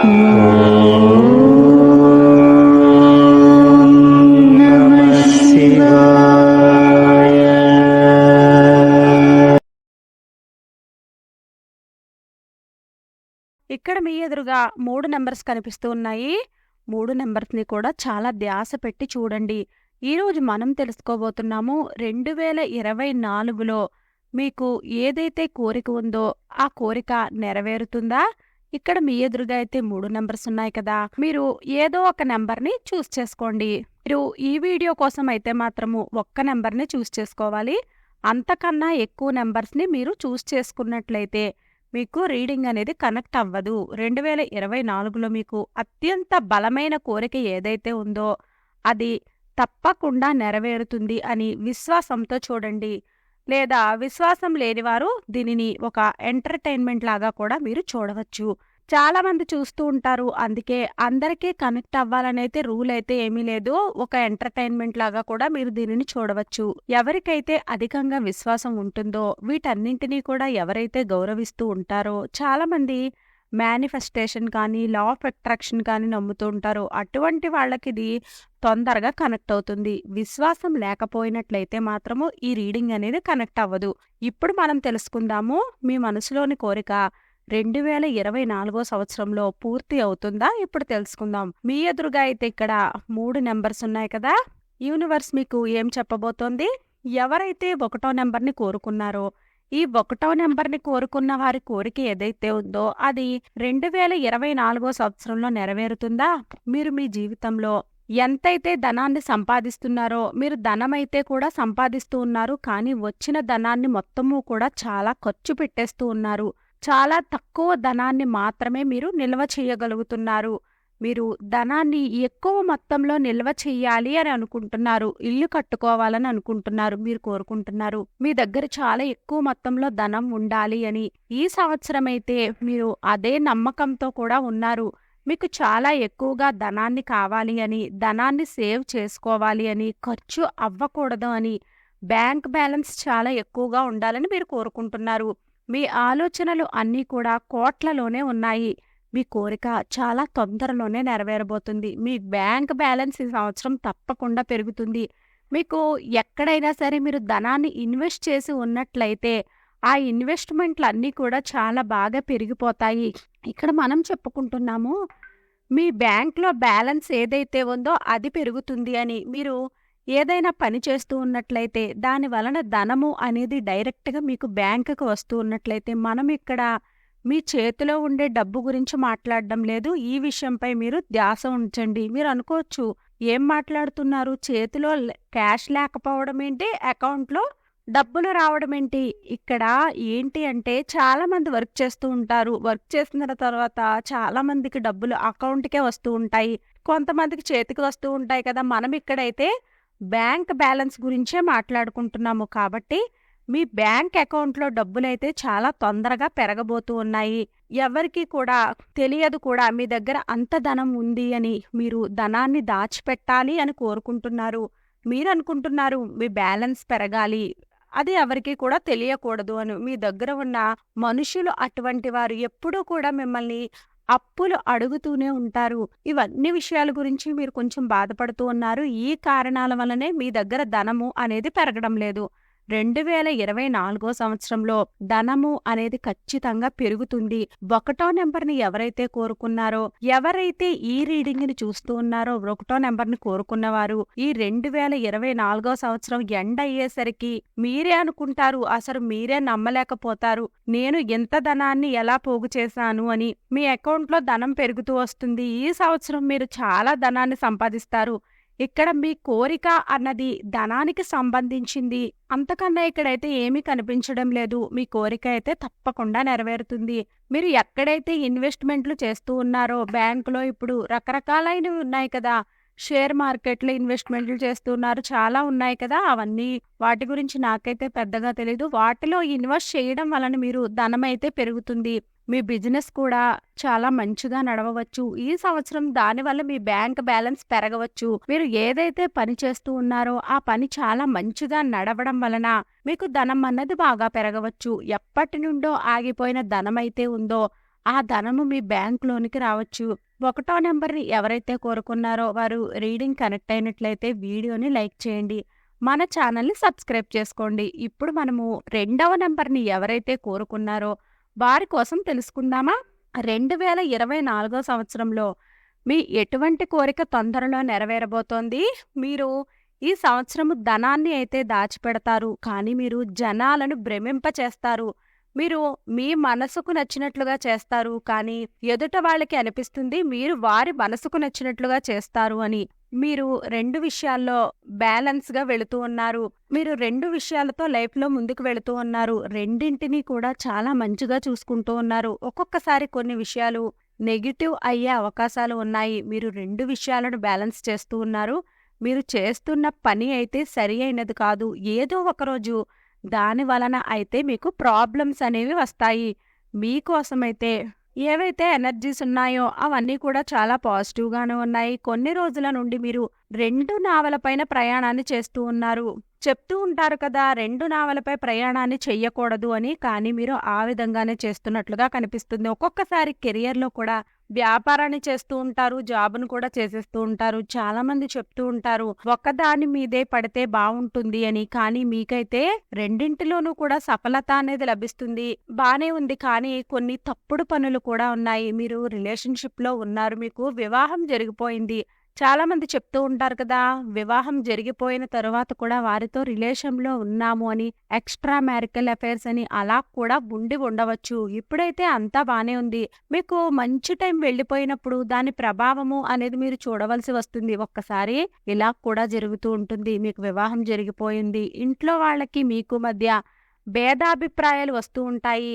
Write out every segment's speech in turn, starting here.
ఇక్కడ మీ ఎదురుగా మూడు నెంబర్స్ కనిపిస్తూ ఉన్నాయి. మూడు నెంబర్స్ని కూడా చాలా ధ్యాస పెట్టి చూడండి. ఈరోజు మనం తెలుసుకోబోతున్నాము రెండు వేల ఇరవై నాలుగులో మీకు ఏదైతే కోరిక ఉందో ఆ కోరిక నెరవేరుతుందా? ఇక్కడ మీ ఎదురుగా అయితే మూడు నెంబర్స్ ఉన్నాయి కదా. మీరు ఏదో ఒక నెంబర్ని చూస్ చేసుకోండి. మీరు ఈ వీడియో కోసం అయితే మాత్రము ఒక్క నెంబర్ని చూస్ చేసుకోవాలి. అంతకన్నా ఎక్కువ నెంబర్స్ని మీరు చూస్ చేసుకున్నట్లయితే మీకు రీడింగ్ అనేది కనెక్ట్ అవ్వదు. రెండు వేల ఇరవై నాలుగులో మీకు అత్యంత బలమైన కోరిక ఏదైతే ఉందో అది తప్పకుండా నెరవేరుతుంది అని విశ్వాసంతో చూడండి. లేదా విశ్వాసం లేనివారు దీనిని ఒక ఎంటర్టైన్మెంట్ లాగా కూడా మీరు చూడవచ్చు. చాలా మంది చూస్తూ ఉంటారు. అందుకే అందరికీ కనెక్ట్ అవ్వాలనైతే రూల్ అయితే ఏమీ లేదు. ఒక ఎంటర్టైన్మెంట్ లాగా కూడా మీరు దీనిని చూడవచ్చు. ఎవరికైతే అధికంగా విశ్వాసం ఉంటుందో వీటన్నింటినీ కూడా ఎవరైతే గౌరవిస్తూ ఉంటారో చాలా మంది మేనిఫెస్టేషన్ కానీ లా ఆఫ్ అట్రాక్షన్ కానీ నమ్ముతూ ఉంటారో అటువంటి వాళ్ళకి ఇది తొందరగా కనెక్ట్ అవుతుంది. విశ్వాసం లేకపోయినట్లయితే మాత్రము ఈ రీడింగ్ అనేది కనెక్ట్ అవ్వదు. ఇప్పుడు మనం తెలుసుకుందాము మీ మనసులోని కోరిక రెండు వేల ఇరవై నాలుగో సంవత్సరంలో పూర్తి అవుతుందా? ఇప్పుడు తెలుసుకుందాం. మీ ఎదురుగా అయితే ఇక్కడ మూడు నెంబర్స్ ఉన్నాయి కదా? యూనివర్స్ మీకు ఏం చెప్పబోతోంది? ఎవరైతే ఒకటో నెంబర్ని కోరుకున్నారో ఈ ఒకటో నెంబర్ని కోరుకున్న వారి కోరిక ఏదైతే ఉందో అది రెండు వేల ఇరవై నాలుగో సంవత్సరంలో నెరవేరుతుందా? మీరు మీ జీవితంలో ఎంతైతే ధనాన్ని సంపాదిస్తున్నారో మీరు ధనమైతే కూడా సంపాదిస్తూ ఉన్నారు కానీ వచ్చిన ధనాన్ని మొత్తము కూడా చాలా ఖర్చు పెట్టేస్తూ ఉన్నారు. చాలా తక్కువ ధనాన్ని మాత్రమే మీరు నిల్వ చేయగలుగుతున్నారు. మీరు ధనాన్ని ఎక్కువ మొత్తంలో నిల్వ చెయ్యాలి అని అనుకుంటున్నారు ఇల్లు కట్టుకోవాలని అనుకుంటున్నారు మీరు కోరుకుంటున్నారు. మీ దగ్గర చాలా ఎక్కువ మొత్తంలో ధనం ఉండాలి అని ఈ సంవత్సరం అయితే మీరు అదే నమ్మకంతో కూడా ఉన్నారు. మీకు చాలా ఎక్కువగా ధనాన్ని కావాలి అని ధనాన్ని సేవ్ చేసుకోవాలి అని ఖర్చు అవ్వకూడదు అని బ్యాంక్ బ్యాలెన్స్ చాలా ఎక్కువగా ఉండాలని మీరు కోరుకుంటున్నారు. మీ ఆలోచనలు అన్నీ కూడా కోట్లలోనే ఉన్నాయి. మీ కోరిక చాలా తొందరలోనే నెరవేరబోతుంది. మీ బ్యాంక్ బ్యాలెన్స్ ఈ సంవత్సరం తప్పకుండా పెరుగుతుంది. మీకు ఎక్కడైనా సరే మీరు ధనాన్ని ఇన్వెస్ట్ చేసి ఉన్నట్లయితే ఆ ఇన్వెస్ట్మెంట్లు అన్నీ కూడా చాలా బాగా పెరిగిపోతాయి. ఇక్కడ మనం చెప్పుకుంటున్నాము మీ బ్యాంక్లో బ్యాలెన్స్ ఏదైతే ఉందో అది పెరుగుతుంది అని. మీరు ఏదైనా పని చేస్తూ ఉన్నట్లయితే దాని వలన ధనము అనేది డైరెక్ట్గా మీకు బ్యాంకుకు వస్తూ ఉన్నట్లయితే మనం ఇక్కడ మీ చేతిలో ఉండే డబ్బు గురించి మాట్లాడడం లేదు. ఈ విషయంపై మీరు ధ్యాస ఉంచండి. మీరు అనుకోవచ్చు ఏం మాట్లాడుతున్నారు? చేతిలో క్యాష్ లేకపోవడం ఏంటి? అకౌంట్లో డబ్బులు రావడం ఏంటి? ఇక్కడ ఏంటి అంటే చాలా మంది వర్క్ చేస్తూ ఉంటారు. వర్క్ చేసిన తర్వాత చాలా మందికి డబ్బులు అకౌంట్కే వస్తూ ఉంటాయి. కొంతమందికి చేతికి వస్తూ ఉంటాయి కదా. మనం ఇక్కడైతే బ్యాంక్ బ్యాలెన్స్ గురించే మాట్లాడుకుంటున్నాము కాబట్టి మీ బ్యాంక్ అకౌంట్లో డబ్బులైతే చాలా తొందరగా పెరగబోతూ ఉన్నాయి. ఎవరికి కూడా తెలియదు కూడా మీ దగ్గర అంత ధనం ఉంది అని మీరు ధనాన్ని దాచిపెట్టాలి అని కోరుకుంటున్నారు. మీరు అనుకుంటున్నారు మీ బ్యాలెన్స్ పెరగాలి. అది ఎవరికి కూడా తెలియకూడదు అని. మీ దగ్గర ఉన్న మనుషులు అటువంటి వారు ఎప్పుడూ కూడా మిమ్మల్ని అప్పులు అడుగుతూనే ఉంటారు. ఇవన్నీ విషయాల గురించి మీరు కొంచెం బాధపడుతూ ఉన్నారు. ఈ కారణాల వల్లనే మీ దగ్గర ధనము అనేది పెరగడం లేదు. రెండు వేల ఇరవై నాలుగో సంవత్సరంలో ధనము అనేది ఖచ్చితంగా పెరుగుతుంది. ఒకటో నెంబర్ని ఎవరైతే కోరుకున్నారో ఎవరైతే ఈ రీడింగ్ని చూస్తూ ఉన్నారో ఒకటో నెంబర్ని కోరుకున్నవారు ఈ రెండు వేల ఇరవై నాలుగో సంవత్సరం ఎండ్ అయ్యేసరికి మీరే అనుకుంటారు అసలు మీరే నమ్మలేకపోతారు నేను ఎంత ధనాన్ని ఎలా పోగు చేశాను అని మీ అకౌంట్లో ధనం పెరుగుతూ వస్తుంది. ఈ సంవత్సరం మీరు చాలా ధనాన్ని సంపాదిస్తారు. ఇక్కడ మీ కోరిక అన్నది ధనానికి సంబంధించింది. అంతకన్నా ఇక్కడైతే ఏమీ కనిపించడం లేదు. మీ కోరిక అయితే తప్పకుండా నెరవేరుతుంది. మీరు ఎక్కడైతే ఇన్వెస్ట్మెంట్లు చేస్తూ ఉన్నారో బ్యాంకులో ఇప్పుడు రకరకాలైనవి ఉన్నాయి కదా. షేర్ మార్కెట్లో ఇన్వెస్ట్మెంట్లు చేస్తున్నారు చాలా ఉన్నాయి కదా. అవన్నీ వాటి గురించి నాకైతే పెద్దగా తెలియదు వాటిలో ఇన్వెస్ట్ చేయడం వలన మీరు ధనం అయితే పెరుగుతుంది. మీ బిజినెస్ కూడా చాలా మంచిగా నడవవచ్చు ఈ సంవత్సరం దానివల్ల మీ బ్యాంక్ బ్యాలెన్స్ పెరగవచ్చు మీరు ఏదైతే పని చేస్తూ ఉన్నారో ఆ పని చాలా మంచిగా నడవడం వలన మీకు ధనం అన్నది బాగా పెరగవచ్చు ఎప్పటి నుండో ఆగిపోయిన ధనం అయితే ఉందో ఆ ధనము మీ బ్యాంకులోనికి రావచ్చు. ఒకటో నెంబర్ని ఎవరైతే కోరుకున్నారో వారు రీడింగ్ కనెక్ట్ అయినట్లయితే వీడియోని లైక్ చేయండి. మన ఛానల్‌ని సబ్స్క్రైబ్ చేసుకోండి. ఇప్పుడు మనము రెండవ నెంబర్ని ఎవరైతే కోరుకున్నారో వారి కోసం తెలుసుకుందామా? 2024 సంవత్సరంలో మీ ఎటువంటి కోరిక తొందరలో నెరవేరబోతోంది? మీరు ఈ సంవత్సరం ధనాన్ని అయితే దాచిపెడతారు. కానీ మీరు జనాలను భ్రమింపచేస్తారు. మీరు మీ మనసుకు నచ్చినట్లుగా చేస్తారు. కానీ ఎదుట వాళ్ళకి అనిపిస్తుంది మీరు వారి మనసుకు నచ్చినట్లుగా చేస్తారు అని. మీరు రెండు విషయాల్లో బ్యాలెన్స్‌గా వెళుతూ ఉన్నారు. మీరు రెండు విషయాలతో లైఫ్‌లో ముందుకు వెళుతూ ఉన్నారు. రెండింటినీ కూడా చాలా మంచిగా చూసుకుంటూ ఉన్నారు. ఒక్కొక్కసారి కొన్ని విషయాలు నెగిటివ్ అయ్యే అవకాశాలు ఉన్నాయి. మీరు రెండు విషయాలను బ్యాలెన్స్ చేస్తూ ఉన్నారు. మీరు చేస్తున్న పని అయితే సరి అయినది కాదు. ఏదో ఒకరోజు దాని వలన అయితే మీకు ప్రాబ్లమ్స్ అనేవి వస్తాయి. మీకోసమైతే ఏవైతే ఎనర్జీస్ ఉన్నాయో అవన్నీ కూడా చాలా పాజిటివ్‌గానే ఉన్నాయి. కొన్ని రోజుల నుండి మీరు రెండు నావలపైన ప్రయాణాన్ని చేస్తూ ఉన్నారు. చెప్తూ ఉంటారు కదా! రెండు నావలపై ప్రయాణాన్ని చెయ్యకూడదు అని. కానీ మీరు ఆ విధంగానే చేస్తున్నట్లుగా కనిపిస్తుంది. ఒక్కొక్కసారి కెరియర్‌లో కూడా వ్యాపారాన్ని చేస్తూ ఉంటారు. జాబ్‌ను కూడా చేసేస్తూ ఉంటారు. చాలామంది చెప్తూ ఉంటారు ఒక్కదాని మీదే పడితే బాగుంటుంది అని. కానీ మీకైతే రెండింటిలోనూ కూడా సఫలత అనేది లభిస్తుంది. బానే ఉంది. కానీ కొన్ని తప్పుడు పనులు కూడా ఉన్నాయి. మీరు రిలేషన్‌షిప్‌లో ఉన్నారు. మీకు వివాహం జరిగిపోయింది. చాలామంది చెప్తూ ఉంటారు కదా! వివాహం జరిగిపోయిన తరువాత కూడా వారితో రిలేషన్‌లో ఉన్నాము అని, ఎక్స్‌ట్రా మ్యారికల్ అఫైర్స్ అని అలా కూడా ఉండి ఉండవచ్చు. ఇప్పుడైతే అంతా బానే ఉంది. మీకు మంచి టైం వెళ్ళిపోయినప్పుడు దాని ప్రభావము అనేది మీరు చూడవలసి వస్తుంది. ఒక్కసారి ఇలా కూడా జరుగుతూ ఉంటుంది. మీకు వివాహం జరిగిపోయింది. ఇంట్లో వాళ్ళకి మీకు మధ్య భేదాభిప్రాయాలు వస్తూ ఉంటాయి.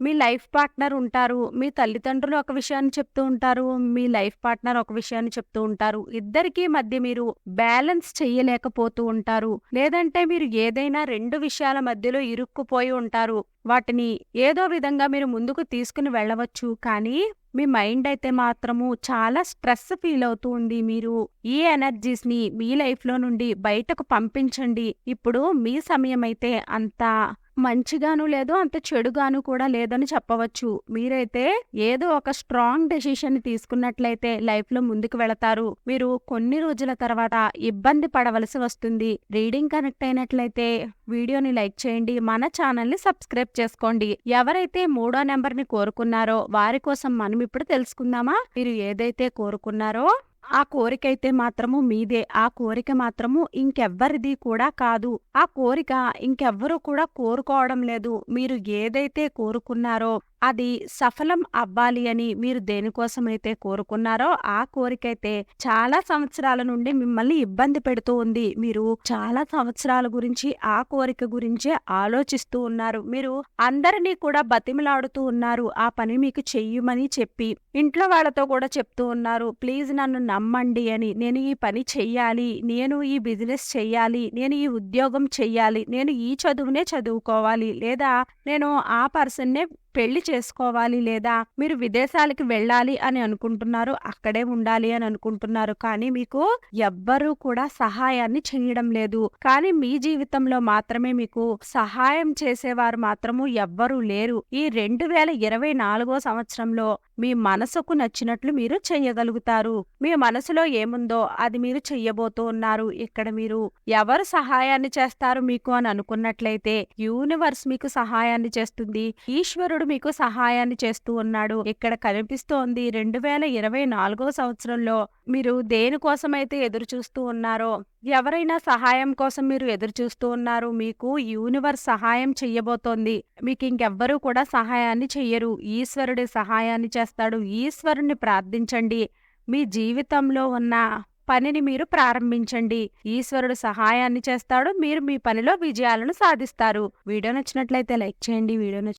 మీ లైఫ్ పార్ట్నర్ ఉంటారు. మీ తల్లిదండ్రులు ఒక విషయాన్ని చెప్తూ ఉంటారు. మీ లైఫ్ పార్ట్నర్ ఒక విషయాన్ని చెప్తూ ఉంటారు. ఇద్దరికీ మధ్య మీరు బ్యాలెన్స్ చెయ్యలేకపోతూ ఉంటారు. లేదంటే మీరు ఏదైనా రెండు విషయాల మధ్యలో ఇరుక్కుపోయి ఉంటారు. వాటిని ఏదో విధంగా మీరు ముందుకు తీసుకుని వెళ్ళవచ్చు. కానీ మీ మైండ్ అయితే మాత్రము చాలా స్ట్రెస్ ఫీల్ అవుతూ ఉంది. మీరు ఈ ఎనర్జీస్‌ని మీ లైఫ్‌లో నుండి బయటకు పంపించండి. ఇప్పుడు మీ సమయమైతే అంతా మంచిగాను లేదు. అంత చెడుగాను కూడా లేదని చెప్పవచ్చు. మీరైతే ఏదో ఒక స్ట్రాంగ్ డెసిషన్ తీసుకున్నట్లయితే లైఫ్‌లో ముందుకు వెళతారు. మీరు కొన్ని రోజుల తర్వాత ఇబ్బంది పడవలసి వస్తుంది. రీడింగ్ కనెక్ట్ అయినట్లయితే వీడియోని లైక్ చేయండి. మన ఛానల్‌ని సబ్స్క్రైబ్ చేసుకోండి. ఎవరైతే మూడో నెంబర్ని కోరుకున్నారో వారి కోసం మనం ఇప్పుడు తెలుసుకుందామా? మీరు ఏదైతే కోరుకున్నారో ఆ కోరికైతే మాత్రము మీదే. ఆ కోరిక మాత్రము ఇంకెవ్వరిది కూడా కాదు. ఆ కోరిక ఇంకెవ్వరూ కూడా కోరుకోవడం లేదు. మీరు ఏదైతే కోరుకున్నారో అది సఫలం అవ్వాలి అని మీరు దేనికోసమైతే కోరుకున్నారో ఆ కోరికైతే చాలా సంవత్సరాల నుండి మిమ్మల్ని ఇబ్బంది పెడుతూ ఉంది. మీరు చాలా సంవత్సరాల గురించి ఆ కోరిక గురించే ఆలోచిస్తూ ఉన్నారు. మీరు అందరినీ కూడా బతిమిలాడుతూ ఉన్నారు. ఆ పని మీకు చెయ్యమని చెప్పి. ఇంట్లో వాళ్ళతో కూడా చెప్తూ ఉన్నారు. ప్లీజ్ నన్ను నమ్మండి అని. నేను ఈ పని చెయ్యాలి. నేను ఈ బిజినెస్ చెయ్యాలి. నేను ఈ ఉద్యోగం చెయ్యాలి. నేను ఈ చదువునే చదువుకోవాలి. లేదా నేను ఆ పర్సన్‌నే పెళ్ళి చేసుకోవాలి. లేదా మీరు విదేశాలకి వెళ్ళాలి అని అనుకుంటున్నారు. అక్కడే ఉండాలి అని అనుకుంటున్నారు. కానీ మీకు ఎవ్వరూ కూడా సహాయాన్ని చేయడం లేదు. కానీ మీ జీవితంలో మాత్రమే మీకు సహాయం చేసేవారు మాత్రము ఎవ్వరూ లేరు. ఈ 2024 సంవత్సరంలో మీ మనసుకు నచ్చినట్లు మీరు చెయ్యగలుగుతారు. మీ మనసులో ఏముందో అది మీరు చెయ్యబోతూ ఉన్నారు. ఇక్కడ మీరు ఎవరు సహాయాన్ని చేస్తారు మీకు అని అనుకున్నట్లయితే యూనివర్స్ మీకు సహాయాన్ని చేస్తుంది. ఈశ్వరుడు మీకు సహాయాన్ని చేస్తూ ఉన్నాడు. ఇక్కడ కనిపిస్తోంది 2024 సంవత్సరంలో మీరు దేనికోసమైతే ఎదురు చూస్తూ ఉన్నారో ఎవరైనా సహాయం కోసం మీరు ఎదురు చూస్తూ ఉన్నారు. మీకు యూనివర్స్ సహాయం చెయ్యబోతోంది. మీకు ఇంకెవ్వరూ కూడా సహాయాన్ని చెయ్యరు. ఈశ్వరుడి సహాయాన్ని చేస్తాడు. ఈశ్వరుణ్ణి ప్రార్థించండి. మీ జీవితంలో ఉన్న పనిని మీరు ప్రారంభించండి. ఈశ్వరుడు సహాయాన్ని చేస్తాడు. మీరు మీ పనిలో విజయాలను సాధిస్తారు. వీడియో నచ్చినట్లయితే లైక్ చేయండి. వీడియో